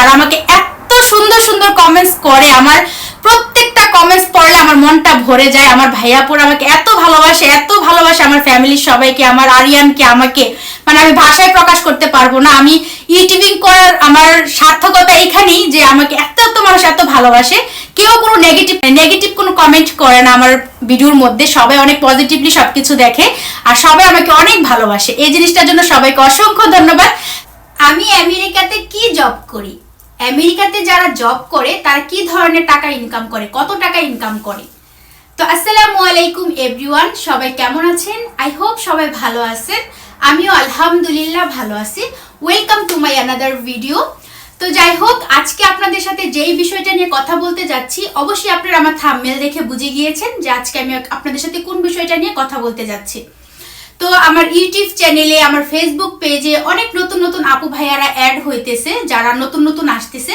যারা আমাকে এত সুন্দর সুন্দর কমেন্টস করে, আমার প্রত্যেকটা কমেন্টস পড়লে আমার মনটা ভরে যায়। আমার ভাইয়াপুর আমাকে এত ভালোবাসে এত ভালোবাসে আমার ফ্যামিলির সবাইকে, আমার আরিয়ানকে, আমাকে। মানে আমি ভাষায় প্রকাশ করতে পারব না। আমি ইউটিউবিং করার আমার সার্থকতা এখানেই যে আমাকে এত এত মানুষ এত ভালোবাসে। কেউ কোনো নেগেটিভ নেগেটিভ কোনো কমেন্ট করে না আমার ভিডিওর মধ্যে। সবাই অনেক পজিটিভলি সবকিছু দেখে আর সবাই আমাকে অনেক ভালোবাসে। এই জিনিসটার জন্য সবাইকে অসংখ্য ধন্যবাদ। আমি আমেরিকাতে কি জব করি? আমেরিকাতে যারা জব করে, তারা কি ধরনের টাকা ইনকাম করে? কত টাকা ইনকাম করে? তো আসসালামু আলাইকুম এভরিওয়ান সবাই কেমন আছেন? আই হোপ সবাই ভালো আছেন। আমিও আলহামদুলিল্লাহ ভালো আছি। Welcome to my another video তো যাই হোক, আজকে আপনাদের সাথে যেই বিষয়টা নিয়ে কথা বলতে যাচ্ছি, অবশ্যই আপনারা আমার থাম্বনেল দেখে বুঝে গিয়েছেন যে আজকে আমি আপনাদের সাথে কোন বিষয়টা নিয়ে কথা বলতে যাচ্ছি। তো আমার ইউটিউব চ্যানেলে, আমার ফেসবুক পেজে অনেক নতুন নতুন আপু ভাইয়ারা অ্যাড হইতেছে, যারা নতুন নতুন আসতেছে।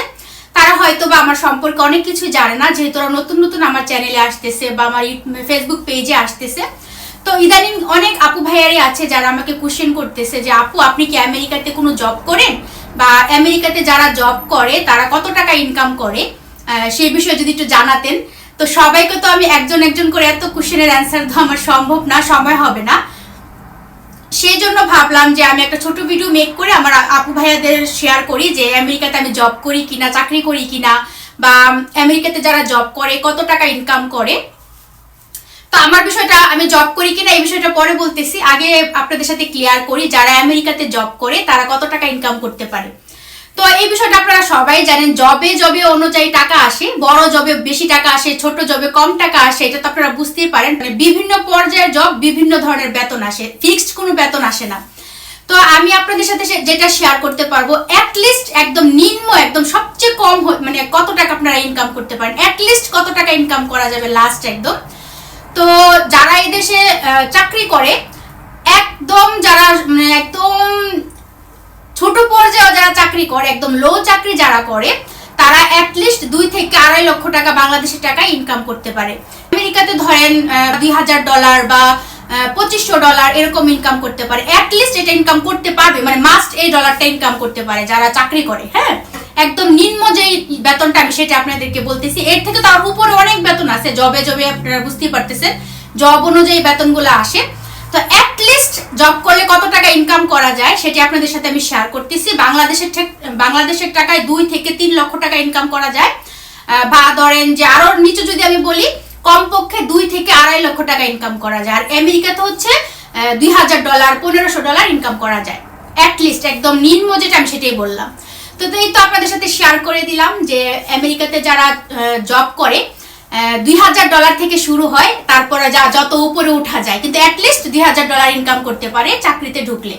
তারা হয়তো বা আমার সম্পর্কে অনেক কিছু জানে না, যেহেতু ওরা নতুন নতুন আমার চ্যানেলে আসতেছে বা আমার ফেসবুক পেজে আসতেছে। তো ইদানিং অনেক আপু ভাইয়ারই আছে যারা আমাকে কোশ্চেন করতেছে যে, আপু, আপনি কি আমেরিকাতে কোনো জব করেন? বা আমেরিকাতে যারা জব করে, তারা কত টাকা ইনকাম করে? সেই বিষয়ে যদি একটু জানাতেন। তো সবাইকে তো আমি একজন একজন করে এত কোশ্চেনের অ্যান্সার দেওয়া আমার সম্ভব না, সময় হবে না। সেই জন্য ভাবলাম যে আমি একটা ছোট ভিডিও মেক করে আমার আপু ভাইয়াদের শেয়ার করি যে আমেরিকাতে আমি জব করি কিনা, চাকরি করি কিনা, বা আমেরিকাতে যারা জব করে, কত টাকা ইনকাম করে। তো আমার বিষয়টা, আমি জব করি কিনা এই বিষয়টা পরে বলতেছি। আগে আপনাদের সাথে ক্লিয়ার করি, যারা আমেরিকাতে জব করে, তারা কত টাকা ইনকাম করতে পারে। তো এই বিষয়টা আপনারা সবাই জানেন জবে জবে অনুযায়ী টাকা আসে, বড় জবে বেশি টাকা আসে, ছোট জবে কম টাকা আসে, এটা তো আপনারা বুঝতেই পারেন। মানে বিভিন্ন পর্যায়ের জব বিভিন্ন ধরনের বেতন আসে ফিক্সড কোনো বেতন আসে না। তো আমি আপনাদের সাথে যেটা শেয়ার করতে পারব লিস্ট একদম নিম্ন, একদম সবচেয়ে কম মানে কত টাকা আপনারা ইনকাম করতে পারেন? লিস্ট কত টাকা ইনকাম করা যাবে লাস্ট একদম। তো যারা এই দেশে চাকরি করে, একদম যারা মানে একদম ছোট পর্যায়ে যারা চাকরি করে, একদম লো চাকরি যারা করে, তারা অ্যাটলিস্ট দুই থেকে আড়াই লক্ষ টাকা বাংলাদেশের টাকা ইনকাম করতে পারে। আমেরিকাতে ধরেন দুই হাজার ডলার বা পঁচিশশো ডলার এরকম ইনকাম করতে পারে। অ্যাটলিস্ট এটা ইনকাম করতে পারবে মানে মাস্ট এই ডলারটা ইনকাম করতে পারে যারা চাকরি করে হ্যাঁ? একদম নিম্ন যে বেতনটা আমি সেটা আপনাদেরকে বলতেছি, এর থেকে তার উপরে অনেক বেতন আছে। জবে জবে আপনারা বুঝতেই পারতেছেন। জব অনুযায়ী বেতনগুলো আসে। তো লিস্ট জব করলে কত টাকা ইনকাম করা যায় সেটি আপনাদের সাথে আমি শেয়ার করতেছি। বাংলাদেশের বাংলাদেশের টাকায় দুই থেকে তিন লক্ষ টাকা ইনকাম করা যায়। বা ধরেন যে আরও নিচে যদি আমি বলি, কমপক্ষে দুই থেকে আড়াই লক্ষ টাকা ইনকাম করা যায়। আর আমেরিকাতে হচ্ছে দুই হাজার ডলার পনেরোশো ডলার ইনকাম করা যায়। লিস্ট একদম নিম্ন যেটা আমি সেটাই বললাম। তো এই তো আপনাদের সাথে শেয়ার করে দিলাম যে আমেরিকাতে যারা জব করে দুই হাজার ডলার থেকে শুরু হয়, তারপরে যা, যত উপরে উঠা যায়। কিন্তু অ্যাটলিস্ট দুই হাজার ডলার ইনকাম করতে পারে চাকরিতে ঢুকলে।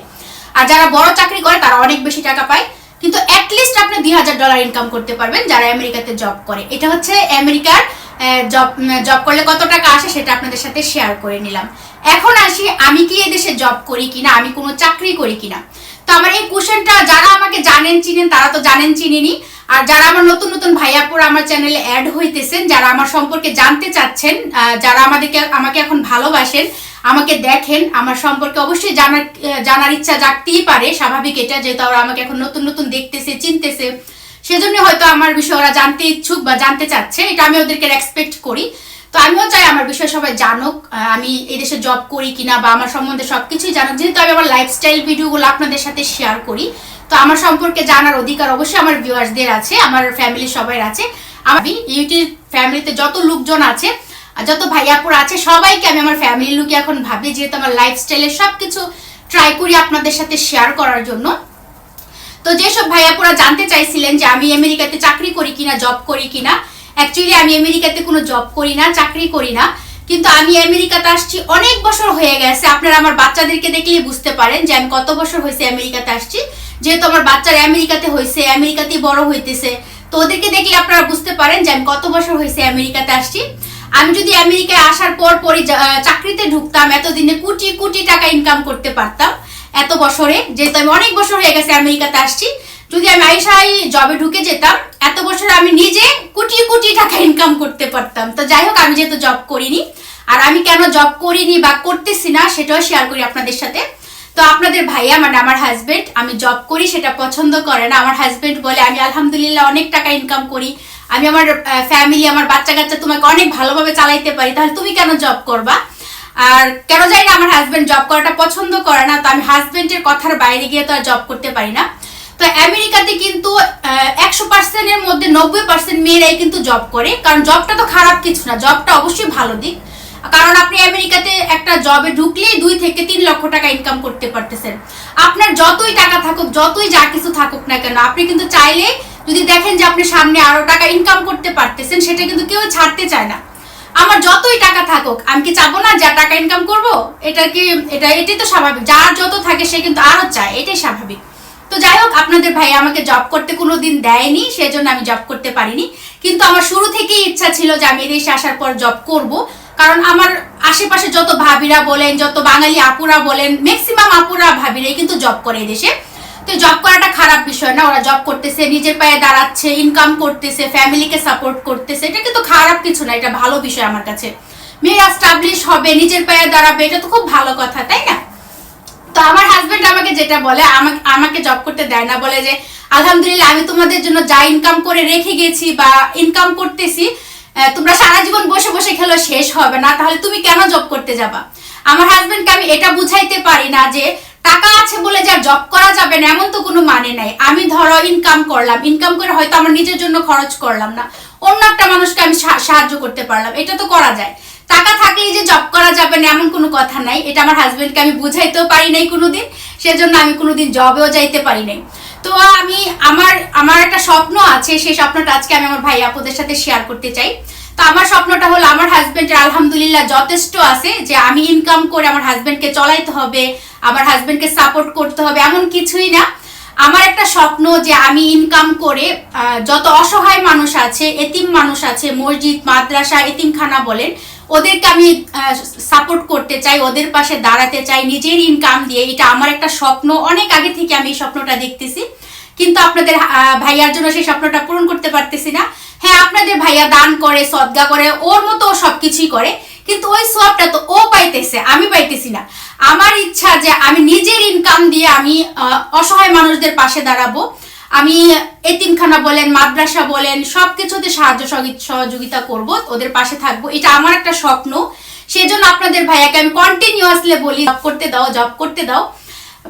আর যারা বড় চাকরি করে, তারা অনেক বেশি টাকা পায়। কিন্তু অ্যাটলিস্ট আপনি দুই হাজার ডলার ইনকাম করতে পারবেন যারা আমেরিকাতে জব করে। এটা হচ্ছে আমেরিকার জব জব করলে কত টাকা আসে সেটা আপনাদের সাথে শেয়ার করে নিলাম। এখন আসি, আমি কি এদেশে জব করি কিনা, আমি কোনো চাকরি করি কিনা। তো আমার এই কোশ্চেনটা যারা আমাকে জানেন, চিনেন, তারা তো জানেন, চিনেনি। আর যারা আমার নতুন নতুন ভাইয়াপুর আমার চ্যানেলে অ্যাড হইতেছেন, যারা আমার সম্পর্কে জানতে চাচ্ছেন যারা আমাদেরকে, আমাকে এখন ভালোবাসেন, আমাকে দেখেন, আমার সম্পর্কে অবশ্যই জানার জানার ইচ্ছা জাগতেই পারে। স্বাভাবিক এটা, যেহেতু ওরা আমাকে এখন নতুন নতুন দেখতেছে, চিনতেছে। সেজন্য হয়তো আমার বিষয়ে ওরা জানতে ইচ্ছুক বা জানতে চাচ্ছে। এটা আমি ওদেরকে রেসপেক্ট করি। তো আমিও চাই আমার বিষয়ে সবাই জানুক আমি এই দেশে জব করি কিনা বা আমার সম্বন্ধে সবকিছুই জানুক। যেহেতু আমি আমার লাইফস্টাইল ভিডিওগুলো আপনাদের সাথে শেয়ার করি, তো আমার সম্পর্কে জানার অধিকার অবশ্যই আমার ভিউয়ার্সদের আছে, আমার ফ্যামিলি সবাই আছে। আমি ইউটিউব ফ্যামিলিতে যত লোকজন আছে যত ভাইয়াপুর আছে, সবাইকে আমি আমার ফ্যামিলি লুকে এখন ভাবি, যেহেতু আমার লাইফস্টাইলের সবকিছু ট্রাই করি আপনাদের সাথে শেয়ার করার জন্য। তো যেসব ভাইয়াপুরা জানতে চাইছিলেন যে আমি আমেরিকাতে চাকরি করি কিনা জব করি কিনা অ্যাকচুয়ালি আমি আমেরিকাতে কোনো জব করি না, চাকরি করি না, কিন্তু আমি আমেরিকাতে আসছি, অনেক বছর হয়ে গেছে। আপনারা আমার বাচ্চাদেরকে দেখলেই বুঝতে পারেন যে আমি কত বছর হয়েছে আমেরিকাতে আসছি। যেহেতু আমার বাচ্চারা আমেরিকাতে হয়েছে, আমেরিকাতেই বড় হইতেছে। তো ওদেরকে দেখলে আপনারা বুঝতে পারেন যে আমি কত বছর হয়েছে আমেরিকাতে আসছি। আমি যদি আমেরিকায় আসার পর পরই চাকরিতে ঢুকতাম, এতদিনে কোটি কোটি টাকা ইনকাম করতে পারতাম, এত বছরে। যেহেতু আমি অনেক বছর হয়ে গেছে আমেরিকাতে আসছি যদি আমি আইসাই জবে ঢুকে যেতাম, এত বছর আমি নিজে কোটি কোটি টাকা ইনকাম করতে পারতাম। তো যাই হোক, আমি যেহেতু জব করিনি, আর আমি কেন জব করিনি বা করতেছি না, সেটাও শেয়ার করি আপনাদের সাথে। তো আপনাদের ভাইয়া মানে আমার হাজবেন্ড আমি জব করি, সেটা পছন্দ করে না। আমার হাজবেন্ড বলে, আমি আলহামদুলিল্লাহ অনেক টাকা ইনকাম করি। আমি আমার ফ্যামিলি আমার বাচ্চা কাচ্চা তোমাকে অনেক ভালোভাবে চালাইতে পারি। তাহলে তুমি কেন জব করবা? আর কেন জানি না, আমার হাজবেন্ড জব করাটা পছন্দ করে না। তো আমি হাজবেন্ডের কথার বাইরে গিয়ে তো আর জব করতে পারি না। তো আমেরিকাতে কিন্তু একশো পার্সেন্টের মধ্যে নব্বই পার্সেন্ট মেয়েরাই কিন্তু জব করে। কারণ জবটা তো খারাপ কিছু না জবটা অবশ্যই ভালো দিক। কারণ আপনি আমেরিকাতে একটা জবে ঢুকলেই দুই থেকে তিন লক্ষ টাকা ইনকাম করতে পারতেছেন। আপনার যতই টাকা থাকুক, যতই যা কিছু থাকুক না কেন, আপনি কিন্তু চাইলে যদি দেখেন যে আপনি সামনে আরও টাকা ইনকাম করতে পারতেছেন, সেটা কিন্তু কেউ ছাড়তে চায় না। আমার যতই টাকা থাকুক, আমি কি চাবো না যা টাকা ইনকাম করব? এটা কি, এটা, এটাই তো স্বাভাবিক। যার যত থাকে সে কিন্তু আরও চায়, এটাই স্বাভাবিক। তো যাই হোক, আপনাদের ভাই আমাকে জব করতে কোনো দিন দেয়নি, সেজন্য আমি জব করতে পারিনি। কিন্তু আমার শুরু থেকেই ইচ্ছা ছিল যে আমি এদেশে আসার পর জব করব। কারণ আমার আশেপাশে যত ভাবিরা বলেন, যত বাঙালি আপুরা বলেন ম্যাক্সিমাম আপুরা ভাবিরাই কিন্তু জব করে এদেশে তো জব করাটা খারাপ বিষয় না, ওরা জব করতেছে, নিজের পায়ে দাঁড়াচ্ছে ইনকাম করতেছে ফ্যামিলিকে সাপোর্ট করতেছে। এটা কিন্তু খারাপ কিছু না, এটা ভালো বিষয় আমার কাছে। মেয়েরা স্টাবলিশ হবে, নিজের পায়ে দাঁড়াবে, এটা তো খুব ভালো কথা, তাই না? তো আমার হাজবেন্ড আমাকে যেটা বলে, আমাকে জব করতে দেয় না, বলে যে, আলহামদুলিল্লাহ, আমি তোমাদের জন্য যা ইনকাম করে রেখে গেছি বা ইনকাম করতেছি তোমরা সারা জীবন বসে বসে খেলো, শেষ হবে না। তাহলে তুমি কেন জব করতে যাবা? আমার হাজবেন্ডকে আমি এটা বুঝাইতে পারি না যে, টাকা আছে বলে যা জব করা যাবে না, এমন তো কোনো মানে নাই। আমি ধরো ইনকাম করলাম ইনকাম করে হয়তো আমার নিজের জন্য খরচ করলাম না। অন্য একটা মানুষকে আমি সাহায্য করতে পারলাম। এটা তো করা যায়। টাকা থাকলেই যে জব করা যাবে না, এমন কোনো কথা নাই। এটা আমার হাজব্যান্ডকে আমি বুঝাইতেও পারি নাই কোনোদিন, সেজন্য আমি কোনোদিন জবেও যাইতে পারি নাই। তো আমি, আমার আমার একটা স্বপ্ন আছে, সেই স্বপ্নটা আজকে আমি আমার ভাই আপুদের সাথে শেয়ার করতে চাই। তো আমার স্বপ্নটা হলো, আমার হাজবেন্ডের আলহামদুলিল্লাহ যথেষ্ট আছে যে আমি ইনকাম করে আমার হাজব্যান্ডকে চলাইতে হবে, আমার হাজব্যান্ডকে সাপোর্ট করতে হবে, এমন কিছুই না। আমার একটা স্বপ্ন যে আমি ইনকাম করে যত অসহায় মানুষ আছে, এতিম মানুষ আছে, মসজিদ, মাদ্রাসা, এতিমখানা বলেন ওদেরকে আমি সাপোর্ট করতে চাই, ওদের পাশে দাঁড়াতে চাই, নিজের ইনকাম দিয়ে। এটা আমার একটা স্বপ্ন। অনেক আগে থেকে আমি এই স্বপ্নটা দেখতেছি। কিন্তু আপনাদের ভাইয়ার জন্য সেই স্বপ্নটা পূরণ করতে পারতেছি না। হ্যাঁ আপনাদের ভাইয়া দান করে, সদ্গা করে, ওর মতো ও সবকিছুই করে। কিন্তু ওই সবটা তো ও পাইতেছে, আমি পাইতেছি না। আমার ইচ্ছা যে আমি নিজের ইনকাম দিয়ে আমি অসহায় মানুষদের পাশে দাঁড়াবো। আমি এতিমখানা বলেন, মাদ্রাসা বলেন, সবকিছুতে সাহায্য সহযোগি- সহযোগিতা করব, ওদের পাশে থাকব। এটা আমার একটা স্বপ্ন। সেজন্য আপনাদের ভাইয়াকে আমি কন্টিনিউয়াসলি বলি জব করতে দাও জব করতে দাও।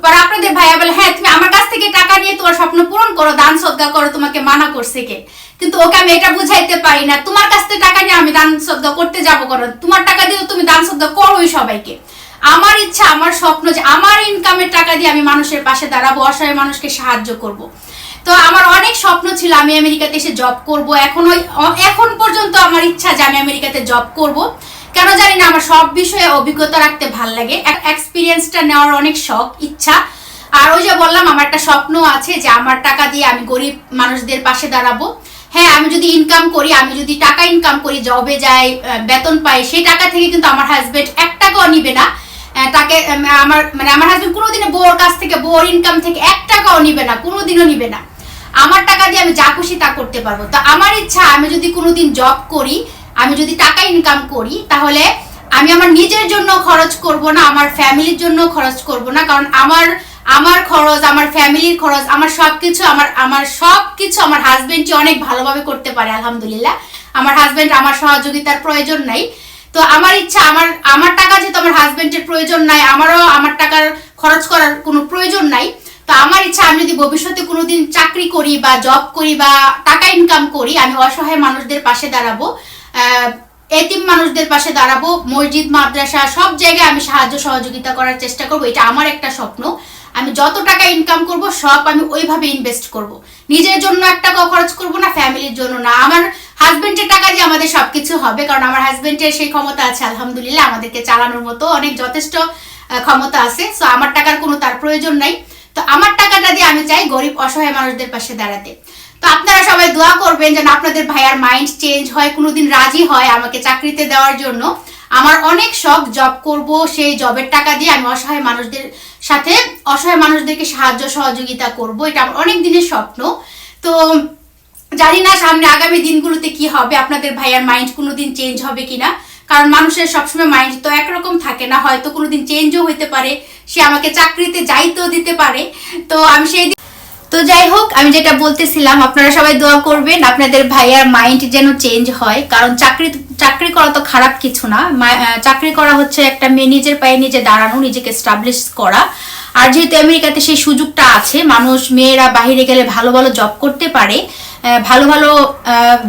পর আপনাদের ভাইয়া বলে হ্যাঁ তুমি আমার কাছ থেকে টাকা নিয়ে তোমার স্বপ্ন পূরণ করো, দান সদ্গা করো, তোমাকে মানা করছে কে? কিন্তু ওকে আমি এটা বুঝাইতে পারি না। তোমার কাছ থেকে টাকা নিয়ে আমি দান সদ্গা করতে যাব করো তোমার টাকা দিয়ে তুমি দান সদ্গা করোই সবাইকে। আমার ইচ্ছা, আমার স্বপ্ন যে আমার ইনকামের টাকা দিয়ে আমি মানুষের পাশে দাঁড়াবো, অসহায় মানুষকে সাহায্য করব। তো আমার অনেক স্বপ্ন ছিল আমি আমেরিকাতে এসে জব করব। এখন ওই এখন পর্যন্ত আমার ইচ্ছা যে আমি আমেরিকাতে জব করব। কেন জানি না, আমার সব বিষয়ে অভিজ্ঞতা রাখতে ভালো লাগে। এক্সপিরিয়েন্সটা নেওয়ার অনেক শখ, ইচ্ছা। আর ওই যে বললাম, আমার একটা স্বপ্ন আছে যে আমার টাকা দিয়ে আমি গরিব মানুষদের পাশে দাঁড়াবো। হ্যাঁ আমি যদি ইনকাম করি, আমি যদি টাকা ইনকাম করি জবে যাই বেতন পাই, সেই টাকা থেকে কিন্তু আমার হাজবেন্ড এক টাকাও নিবে না। তাকে আমার মানে আমার হাজবেন্ড কোনোদিনও বউর কাছ থেকে, বউর ইনকাম থেকে এক টাকাও নিবে না, কোনোদিনও নিবে না। আমার টাকা দিয়ে আমি যা খুশি তা করতে পারব। তো আমার ইচ্ছা, আমি যদি কোনোদিন জব করি, আমি যদি টাকা ইনকাম করি, তাহলে আমি আমার নিজের জন্য খরচ করব না, আমার ফ্যামিলির জন্য খরচ করব না, কারণ আমার আমার খরচ, আমার ফ্যামিলির খরচ, আমার সব কিছু আমার আমার সব কিছু আমার হাজবেন্ডই অনেক ভালোভাবে করতে পারে, আলহামদুলিল্লাহ। আমার হাজবেন্ড আমার সহযোগিতার প্রয়োজন নাই। তো আমার ইচ্ছা, আমার আমার টাকা যেহেতু আমার হাজবেন্ডের প্রয়োজন নাই, আমারও আমার টাকার খরচ করার কোনো প্রয়োজন নাই তো আমার ইচ্ছা, আমি যদি ভবিষ্যতে কোনোদিন চাকরি করি বা জব করি বা টাকা ইনকাম করি, আমি অসহায় মানুষদের পাশে দাঁড়াবো। এতিম মানুষদের পাশে দাঁড়াবো, মসজিদ, মাদ্রাসা, সব জায়গায় আমি সাহায্য সহযোগিতা করার চেষ্টা করব। এটা আমার একটা স্বপ্ন। আমি যত টাকা ইনকাম করব, সব আমি ওইভাবে ইনভেস্ট করব। নিজের জন্য এক টাকাও খরচ করব না ফ্যামিলির জন্য না। আমার হাজবেন্ডের টাকা দিয়ে আমাদের সবকিছু হবে, কারণ আমার হাজবেন্ডের সেই ক্ষমতা আছে, আলহামদুলিল্লাহ। আমাদেরকে চালানোর মতো অনেক যথেষ্ট ক্ষমতা আছে। সো আমার টাকার কোনো তার প্রয়োজন নাই। তো আমার টাকাটা দিয়ে আমি চাই গরিব অসহায় মানুষদের পাশে দাঁড়াতে। তো আপনারা সবাই দোয়া করবেন যেন আপনাদের ভাইয়ার মাইন্ড চেঞ্জ হয়, কোনোদিন রাজি হয় আমাকে চাকরিতে দেওয়ার জন্য। আমার অনেক শখ জব করব, সেই জবের টাকা দিয়ে আমি অসহায় মানুষদের সাথে অসহায় মানুষদেরকে সাহায্য, সহযোগিতা করব। এটা আমার অনেক দিনের স্বপ্ন। তো জানি না সামনে আগামী দিনগুলোতে কি হবে, আপনাদের ভাইয়ার মাইন্ড কোনোদিন চেঞ্জ হবে কিনা? কারণ মানুষের সবসময় মাইন্ড তো একরকম থাকে না, হয়তো কোনোদিন চেঞ্জও হতে পারে। সে আমাকে চাকরিতে যাইতেও দিতে পারে। তো আমি সেই তো যাই হোক, আমি যেটা বলতেছিলাম, আপনারা সবাই দোয়া করবেন, আপনাদের ভাইয়ার মাইন্ড যেন চেঞ্জ হয়। কারণ চাকরি চাকরি করা তো খারাপ কিছু না। চাকরি করা হচ্ছে একটা মেয়ে নিজের পায়ে নিজে দাঁড়ানো, নিজেকে স্টাবলিশ করা। আর যেহেতু আমেরিকাতে সেই সুযোগটা আছে, মানুষ, মেয়েরা বাইরে গেলে ভালো ভালো জব করতে পারে। ভালো ভালো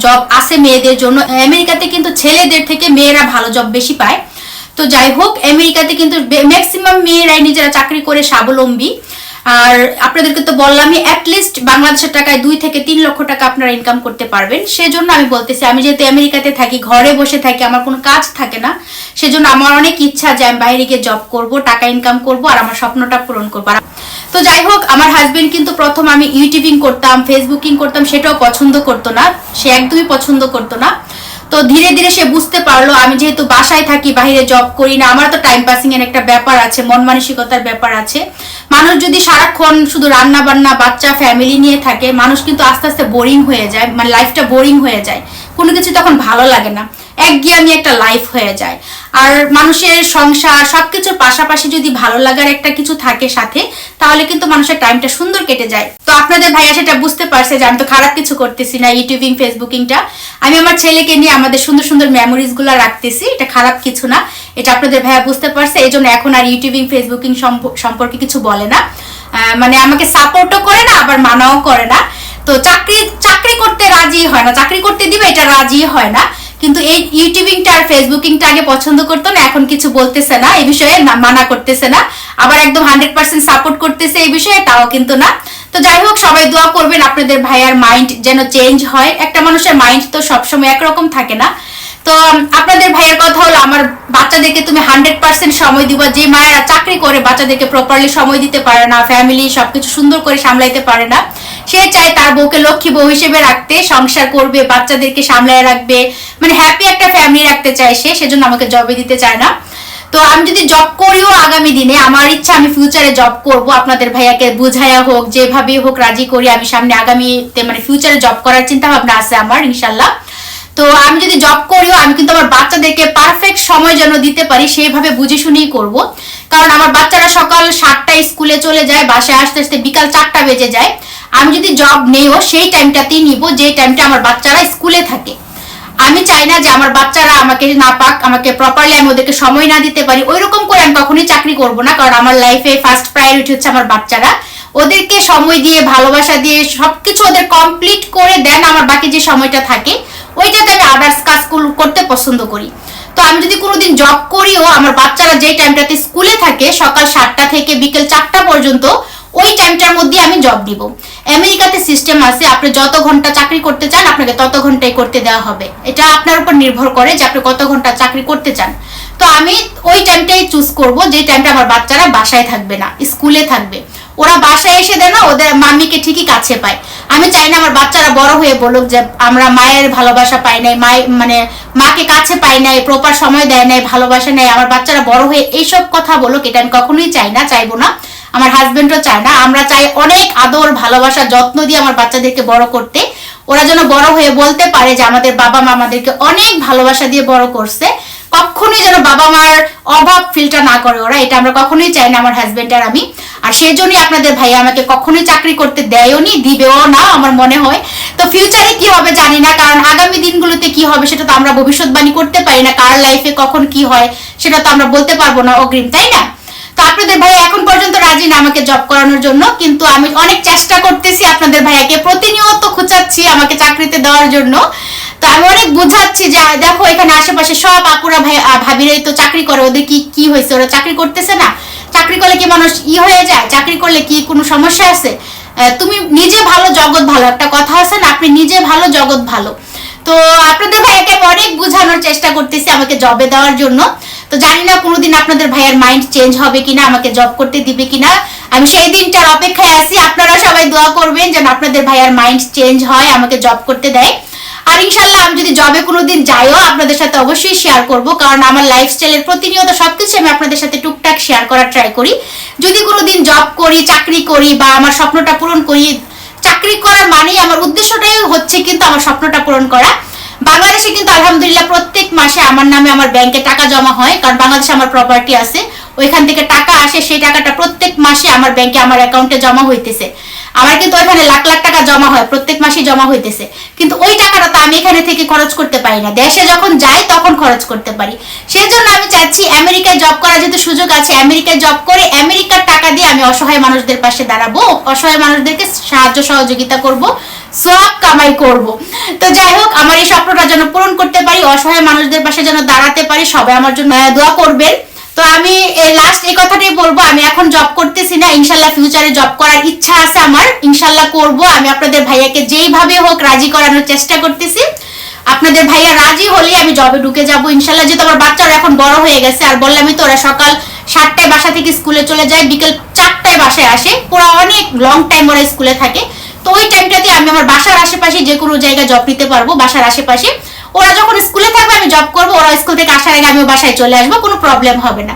জব আছে মেয়েদের জন্য। আমেরিকাতে কিন্তু ছেলেদের থেকে মেয়েরা ভালো জব বেশি পায়। তো যাই হোক, আমেরিকাতে কিন্তু ম্যাক্সিমাম মেয়েরাই নিজেরা চাকরি করে স্বাবলম্বী। আর আপনাদেরকে তো বললামই অ্যাটলিস্ট বাংলাদেশের টাকায় দুই থেকে তিন লক্ষ টাকা আপনারা ইনকাম করতে পারবেন। সেজন্য আমি বলতেছি, আমি যেহেতু আমেরিকাতে থাকি, ঘরে বসে থাকি, আমার কোনো কাজ থাকে না। সেজন্য আমার অনেক ইচ্ছা যে আমি বাইরে গিয়ে জব করব, টাকা ইনকাম করব, আর আমার স্বপ্নটা পূরণ করব। আর তো যাই হোক, আমার হাজবেন্ড কিন্তু প্রথম আমি ইউটিউবিং করতাম ফেসবুকিং করতাম, সেটাও পছন্দ করতো না। সে একদমই পছন্দ করতো না। তো ধীরে ধীরে সে বুঝতে পারল, আমি যেহেতু বাসায় থাকি, বাহিরে জব করি না আমার তো টাইম পাসিং এর একটা ব্যাপার আছে, মন মানসিকতার ব্যাপার আছে। মানুষ যদি সারাক্ষণ শুধু রান্না বান্না, বাচ্চা ফ্যামিলি নিয়ে থাকে, মানুষ কিন্তু আস্তে আস্তে বোরিং হয়ে যায় মানে লাইফটা বোরিং হয়ে যায়। কোনো কিছু তখন ভালো লাগে না। একঘেয়েমি একটা লাইফ হয়ে যায়। আর মানুষের সংসার, সবকিছুর পাশাপাশি যদি ভালো লাগার একটা কিছু থাকে সাথে, তাহলে কিন্তু মানুষের টাইমটা সুন্দর কেটে যায়। তো আপনাদের ভাইয়া সেটা বুঝতে পারছে যে আমি তো খারাপ কিছু করতেছি না ইউটিউবিং, ফেসবুকিংটা। আমি আমার ছেলেকে নিয়ে আমাদের সুন্দর সুন্দর মেমোরিজগুলো রাখতেছি, এটা খারাপ কিছু না। এটা আপনাদের ভাইয়া বুঝতে পারছে, এই জন্য এখন আর ইউটিউবিং, ফেসবুকিং সম্প- সম্পর্কে কিছু বলে না। মানে আমাকে সাপোর্টও করে না, আবার মানাও করে না। তো চাকরি চাকরি করতে রাজি হয় না। চাকরি করতে দিবে, এটা রাজি হয় না। কিন্তু এই ইউটিউবিংটা আর ফেসবুকিংটা আগে পছন্দ করতো না, এখন কিছু বলতেছে না, এই বিষয়ে মানা করতেছে না। আবার একদম হান্ড্রেড পার্সেন্ট সাপোর্ট করতেছে এই বিষয়ে, তাও কিন্তু না। তো যাই হোক, সবাই দোয়া করবেন আপনাদের ভাইয়ার মাইন্ড যেন চেঞ্জ হয়। একটা মানুষের মাইন্ড তো সবসময় একরকম থাকে না। তো আপনাদের ভাইয়ের কথা হলো, আমার বাচ্চাদেরকে তুমি হান্ড্রেড পার্সেন্ট সময় দিবা। যে মায়েরা চাকরি করে, বাচ্চাদেরকে প্রপারলি সময় দিতে পারে না ফ্যামিলি সবকিছু সুন্দর করে সামলাইতে পারে না। সে চায় তার বউকে লক্ষ্মী বউ হিসেবে রাখতে, সংসার করবে, বাচ্চাদেরকে সামলায় রাখবে। মানে হ্যাপি একটা ফ্যামিলি রাখতে চায় সে, সেজন্য আমাকে জবে দিতে চায় না। তো আমি যদি জব করিও আগামী দিনে, আমার ইচ্ছা আমি ফিউচারে জব করব। আপনাদের ভাইয়াকে বুঝাইয়া হোক, যেভাবেই হোক রাজি করি, আমি সামনে আগামীতে মানে ফিউচারে জব করার চিন্তা ভাবনা আছে আমার ইনশাল্লাহ তো আমি যদি জব করিও, আমি কিন্তু আমার বাচ্চাদেরকে পারফেক্ট সময় যেন দিতে পারি, সেইভাবে বুঝে শুনেই করব। কারণ আমার বাচ্চারা সকাল সাতটায় স্কুলে চলে যায় বাসায় আসতে আসতে বিকাল চারটা বেজে যায়। আমি যদি জব নেইও, সেই টাইমটাতেই নিব যে টাইমটা আমার বাচ্চারা স্কুলে থাকে। আমি চাই না যে আমার বাচ্চারা আমাকে না পাক, আমাকে প্রপারলি আমি ওদেরকে সময় না দিতে পারি। ওই রকম করে আমি কখনোই চাকরি করব না, কারণ আমার লাইফে ফার্স্ট প্রায়োরিটি হচ্ছে আমার বাচ্চারা। ওদেরকে সময় দিয়ে, ভালোবাসা দিয়ে সবকিছু ওদের কমপ্লিট করে দেন, আমার বাকি যে সময়টা থাকে। ওইটাতে আমি আদার্স কাজ করতে পছন্দ করি। তো আমি যদি কোনোদিন জব করিও, আমার বাচ্চারা যে টাইমটাতে স্কুলে থাকে, সকাল সাতটা থেকে বিকেল চারটা পর্যন্ত, ওই টাইমটার মধ্যে আমি জব দিব। আমেরিকাতে সিস্টেম আছে, আপনি যত ঘণ্টা চাকরি করতে চান, আপনাকে তত ঘন্টাই করতে দেওয়া হবে। এটা আপনার উপর নির্ভর করে যে আপনি কত ঘণ্টা চাকরি করতে চান। তো আমি ওই টাইমটাই চুজ করব যে টাইমটা আমার বাচ্চারা বাসায় থাকবে না স্কুলে থাকবে। ওরা বাসায় এসে দেয় না, ওদের মাম্মিকে ঠিকই কাছে পায়। আমি চাই না আমার বাচ্চারা বড় হয়ে বলুক যে আমরা মায়ের ভালোবাসা পাই নাই, মায়ের মানে মাকে কাছে পাই নাই প্রপার সময় দেয় নাই, ভালোবাসা নেয়, আমার বাচ্চারা বড় হয়ে এইসব কথা বলুক, এটা আমি কখনোই চাই না, চাইব না। আমার হাজবেন্ডও চায় না। আমরা চাই অনেক আদর, ভালোবাসা, যত্ন দিয়ে আমার বাচ্চাদেরকে বড় করতে। ওরা যেন বড় হয়ে বলতে পারে যে আমাদের বাবা মা আমাদেরকে অনেক ভালোবাসা দিয়ে বড় করছে। কখনোই যেন বাবা মার অভাব ফিলটা না করে ওরা। এটা আমরা কখনোই চাই না আমার হাজবেন্ড আর আমি। আর সেই জন্যই আপনাদের ভাই আমাকে কখনোই চাকরি করতে দেয়ও নি দিবেও না আমার মনে হয়। তো ফিউচারে কি হবে জানি না, কারণ আগামী দিনগুলোতে কি হবে সেটা তো আমরা ভবিষ্যৎবাণী করতে পারি না, কার লাইফে কখন কি হয় সেটা তো আমরা বলতে পারব না, অগ্রিম, তাই না? তো আপনাদের ভাই এখন পর্যন্ত রাজি না আমাকে জব করানোর জন্য, কিন্তু আমি অনেক চেষ্টা করতেছি আপনাদের ভাইয়াকে, প্রতিনিয়ত খুঁচাচ্ছি আমাকে চাকরিতে দেওয়ার জন্য। তো আমি অনেক বুঝাচ্ছি যে দেখো, এখানে আশেপাশে সব আপুরা ভাই ভাবিরাই তো চাকরি করে, ওদের কি কি হয়েছে? ওরা চাকরি করতেছে না? চাকরি করলে কি মানুষ ই হয়ে যায়? চাকরি করলে কি কোনো সমস্যা আছে? তুমি নিজে ভালো জগৎ ভালো, একটা কথা আছে না? আপনি নিজে ভালো জগৎ ভালো। তো আপনাদের ভাইয়াকে আমি অনেক বোঝানোর চেষ্টা করতেছি আমাকে জবে দেওয়ার জন্য। তো জানি না কোনোদিন আপনাদের ভাইয়ের মাইন্ড চেঞ্জ হবে কিনা, আমাকে জব করতে দিবে কিনা। আমি সেই দিনটার অপেক্ষায় আছি, আপনারা সবাই দোয়া করবেন যেন আপনাদের ভাইয়ার মাইন্ড চেঞ্জ হয়, আমাকে জব করতে দেয়। আর ইনশাল্লাহ আমি যদি জবে কোনোদিন যাইও, আপনাদের সাথে অবশ্যই শেয়ার করব, কারণ আমার লাইফস্টাইলের প্রতিনিয়ত সবকিছু আমি আপনাদের সাথে টুকটাক শেয়ার করার ট্রাই করি। যদি কোনোদিন জব করি, চাকরি করি বা আমার স্বপ্নটা পূরণ করি চাকরি করার মানেই আমার উদ্দেশ্যটাই হচ্ছে কিন্তু আমার স্বপ্নটা পূরণ করা। বাংলাদেশে কিন্তু আলহামদুলিল্লাহ প্রত্যেক মাসে আমার নামে আমার ব্যাংকে টাকা জমা হয়, কারণ বাংলাদেশে আমার প্রপার্টি আছে। ওইখান থেকে টাকা আসে, সেই টাকাটা প্রত্যেক মাসে আমার ব্যাংকে আমার অ্যাকাউন্টে জমা হইতেছে। আমার কিন্তু ওইখানে লাখ লাখ টাকা জমা হয়, প্রত্যেক মাসে জমা হইতেছে। কিন্তু ওই টাকাটা তো আমি এখানে থেকে খরচ করতে পারি না। দেশে যখন যাই তখন খরচ করতে পারি। সেই জন্য আমি চাচ্ছি আমেরিকায় জব করার যেহেতু সুযোগ আছে, আমেরিকায় জব করে আমেরিকার টাকা দিয়ে আমি অসহায় মানুষদের পাশে দাঁড়াবো। অসহায় মানুষদেরকে সাহায্য সহযোগিতা করব সব কামাই করব। তো যাই হোক, আমার এই স্বপ্নটা যেন পূরণ করতে পারি, অসহায় মানুষদের পাশে যেন দাঁড়াতে পারি, সবাই আমার জন্য দোয়া করবেন। তো আমি লাস্ট এই কথাটাই বলব, আমি এখন জব করতেছি না, ইনশাল্লাহ ফিউচারে জব করার ইচ্ছা আছে আমার, ইনশাল্লাহ করব। আমি আপনাদের ভাইয়াকে যেইভাবে হোক রাজি করানোর চেষ্টা করতেছি। আপনাদের ভাইয়া রাজি হলে আমি জবে ঢুকে যাব, ইনশাল্লাহ। যেহেতু আমার বাচ্চারা এখন বড় হয়ে গেছে, আর বললামই তো ওরা সকাল সাতটায় বাসা থেকে স্কুলে চলে যায়, বিকেল চারটায় বাসায় আসে। পুরো অনেক লং টাইম ওরা স্কুলে থাকে। তো ওই টাইমটাতে আমি আমার বাসার আশেপাশে যে কোনো জায়গায় জব নিতে পারব, বাসার আশেপাশে। ওরা যখন স্কুলে থাকবে, আমি জব করব, ওরা স্কুল থেকে আসার আগে আমি বাসায় চলে আসব, কোনো প্রবলেম হবে না।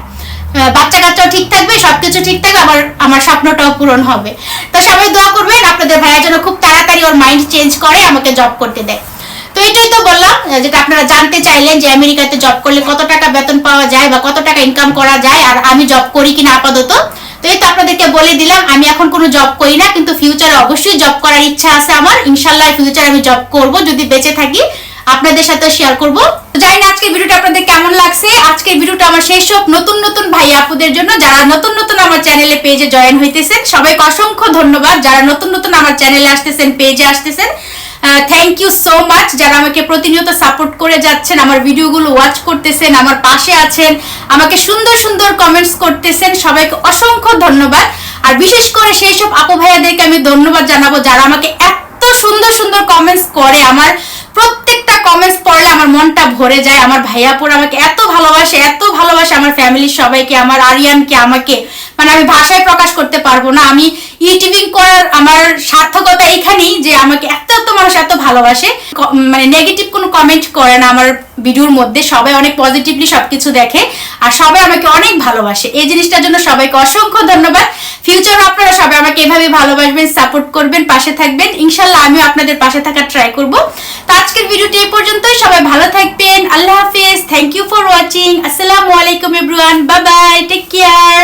বাচ্চা কাচ্চাও ঠিক থাকবে, সবকিছু ঠিক থাকবে, আমার আমার স্বপ্নটাও পূরণ হবে। তো সবাই দোয়া করবেন, আপনাদের ভাইয়ের জন্য খুব তাড়াতাড়ি ওর মাইন্ড চেঞ্জ করে, আমাকে জব করতে দেয়। তো এটাই তো বললাম যেটা আপনারা জানতে চাইলেন যে আমেরিকাতে জব করলে কত টাকা বেতন পাওয়া যায় বা কত টাকা ইনকাম করা যায়, আর আমি জব করি কিনা আপাতত। তো এই তো আপনাদেরকে বলে দিলাম, আমি এখন কোনো জব করি না, কিন্তু ফিউচারে অবশ্যই জব করার ইচ্ছা আছে আমার। ইনশাল্লাহ ফিউচারে আমি জব করব, যদি বেঁচে থাকি। আপনাদের সাথে শেয়ার করব। জানি না আজকের ভিডিওটা আপনাদের কেমন লাগছে। আজকের ভিডিওটা আমার সেই সব নতুন নতুন ভাই আপুদের জন্য যারা নতুন নতুন আমার চ্যানেলে পেজে জয়েন হইতেছেন, সবাইকে অসংখ্য ধন্যবাদ। যারা নতুন নতুন আমার চ্যানেলে আসতেছেন পেজে আসতেছেন থ্যাংক ইউ সো মাচ যারা আমাকে প্রতিনিয়ত সাপোর্ট করে যাচ্ছেন, আমার ভিডিওগুলো ওয়াচ করতেছেন, আমার পাশে আছেন, আমাকে সুন্দর সুন্দর কমেন্টস করতেছেন, সবাইকে অসংখ্য ধন্যবাদ। আর বিশেষ করে সেই সব আপু ভাইয়াদেরকে আমি ধন্যবাদ জানাব, যারা আমাকে এত সুন্দর সুন্দর কমেন্টস করে আমার প্রত্যেকটা কমেন্টস পড়লে আমার মনটা ভরে যায়, আমার ভাইয়াপুর আমাকে এত ভালোবাসে এত ভালোবাসে আমার ফ্যামিলির সবাইকে, আমার আরিয়ানকে, আমাকে। মানে আমি ভাষায় প্রকাশ করতে পারব না। আমি ইউটিউবিং করার আমার সার্থকতা এইখানেই যে আমাকে এত এত মানুষ এত ভালোবাসে। মানে নেগেটিভ কোনো কমেন্ট করে না আমার ভিডিওর মধ্যে। সবাই অনেক পজিটিভলি সবকিছু দেখে আর সবাই আমাকে অনেক ভালোবাসে। এই জিনিসটার জন্য সবাইকে অসংখ্য ধন্যবাদ। ফিউচার আপনারা সবাই আমাকে এভাবে ভালোবাসবেন সাপোর্ট করবেন, পাশে থাকবেন। ইনশাল্লাহ আমিও আপনাদের পাশে থাকার ট্রাই করব। তো আজকের ভিডিওটি এই পর্যন্তই। সবাই ভালো থাকবেন। আল্লাহ হাফিজ। থ্যাংক ইউ ফর ওয়াচিং আসসালামু আলাইকুম everyone bye bye take care